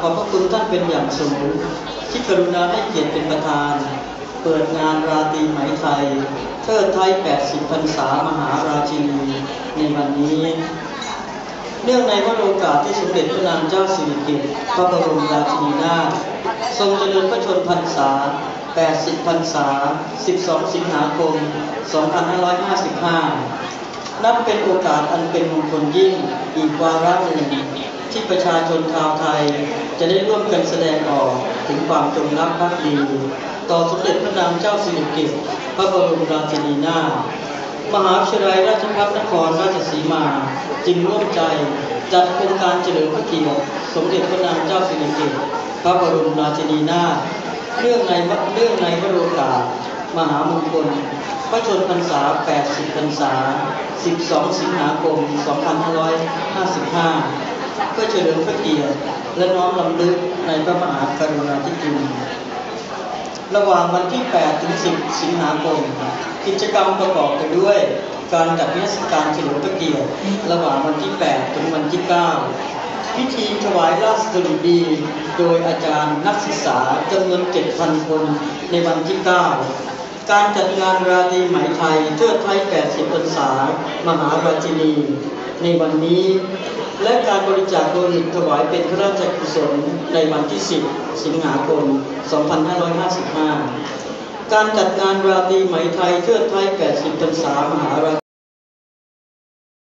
ขอบพระคุณท่านเป็นอย่างสูงที่กรุณาให้เกียรติเป็นประธาน เปิดงานราตรีไหมไทย เทิดไทย 80พรรษามหาราชินีในวันนี้เนื่องในวโรกาสที่สมเด็จพระนางเจ้าสิริกิติ์พระบรมราชินีนาถทรงเจริญพระชนพรรษา 80 พรรษา 12 สิงหาคม 2555 นับเป็นโอกาสอันเป็นมงคลยิ่งอีกวาระหนึ่ง ที่ประชาชนชาวไทย จะได้ร่วมกันแสดงออกถึงความจงรักภักดีต่อสมเด็จพระนางเจ้าสิริกิติ์พระบรมราชินีนาถมหาวิทยาลัยราชภัฏนครราชสีมา จึงร่วมใจจัดโครงการเฉลิมพระเกียรติสมเด็จพระนางเจ้าสิริกิติ์พระบรมราชินีนาถเรื่องในเรื่องในวโรกาส มหามงคล พระชนพรรษา 80 พรรษา 12 สิงหาคม 2555 เพื่อเฉลิมพระเกียรติและน้อมรำลึกในพระมหากรุณาธิคุณระหว่างวันที่ 8 ถึง 10 สิงหาคม กิจกรรมประกอบไปด้วย การจัดนิทรรศการเฉลิมพระเกียรติระหว่างวันที่ 8 ถึงวันที่ 9 พิธีถวายราชสดุดี โดยอาจารย์นักศึกษาจำนวน 7,000 คนในวันที่ 9 การจัดงานราตรีไหมไทยเทิดไทย 80พรรษา มหาราชินี ในวันนี้ และการบริจาคโลหิตถวายเป็นพระราชกุศลในวันที่ 10 สิงหาคม 2555 การจัดงานราตรีไหมไทยเทิดไทย 80พรรษามหารา